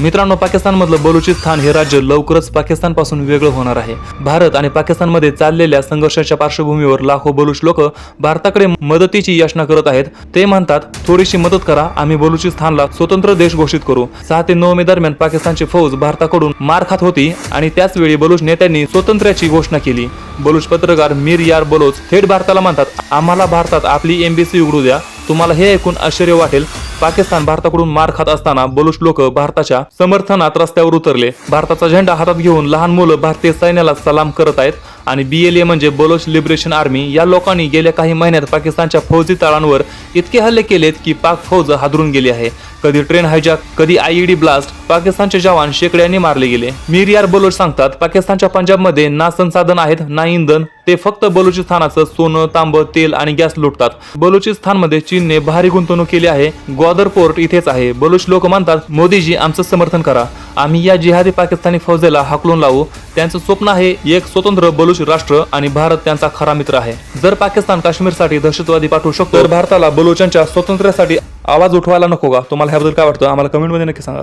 मित्रांनो पाकिस्तानमधलं बलुचिस्तान हे राज्य लवकरच पाकिस्तानपासून वेगळं होणार आहे. भारत आणि पाकिस्तानमध्ये चाललेल्या संघर्षाच्या पार्श्वभूमीवर लाखो बलुच लोक भारताकडे मदतीची याचना करत आहेत. ते म्हणतात थोडीशी मदत करा आम्ही बलुचिस्तानला स्वतंत्र देश घोषित करू. सहा ते नऊ मे दरम्यान पाकिस्तानची फौज भारताकडून मार खात होती आणि त्याचवेळी बलुच नेत्यांनी स्वतंत्र्याची घोषणा केली. बलुच पत्रकार मीर यार बलोच थेट भारताला म्हणतात आम्हाला भारतात आपली एमबीसी उघडू द्या. तुम्हाला हे ऐकून आश्चर्य वाटेल. पाकिस्तान भारताकडून मार खात असताना बलुच लोक भारताच्या समर्थनात रस्त्यावर उतरले. भारताचा झेंडा हातात घेऊन लहान मुलं भारतीय सैन्याला सलाम करत आहेत आणि बीएलए म्हणजे बलोच लिबरेशन आर्मी या लोकांनी गेल्या काही महिन्यात पाकिस्तानच्या फौजी तळांवर इतके हल्ले केलेत की पाक फौज हादरून गेली आहे. कधी ट्रेन हायजॅक कधी आयईडी ब्लास्ट पाकिस्तानचे जवान शेकड्यांनी मारले गेले. मिरियार बलोच सांगतात पाकिस्तानच्या पंजाबमध्ये ना संसाधन आहेत ना इंधन. ते फक्त बलुचिस्तानाचं सोनं तांब तेल आणि गॅस लुटतात. बलुचिस्तानमध्ये चीनने भारी गुंतवणूक केली आहे. ग्वादर पोर्ट इथेच आहे. बलुच लोक मानतात मोदीजी आमचं समर्थन करा. आम्ही या जिहादी पाकिस्तानी फौजेला हाकलून लावू. त्यांचं स्वप्न आहे एक स्वतंत्र बलुच राष्ट्र आणि भारत त्यांचा खरा मित्र आहे. जर पाकिस्तान काश्मीरसाठी दहशतवादी पाठवू शकतो तर भारताला बलुचांच्या स्वातंत्र्यासाठी आवाज उठवायला नको का? तुम्हाला ह्याबद्दल काय वाटतं? आम्हाला कमेंटमध्ये नक्की सांगा.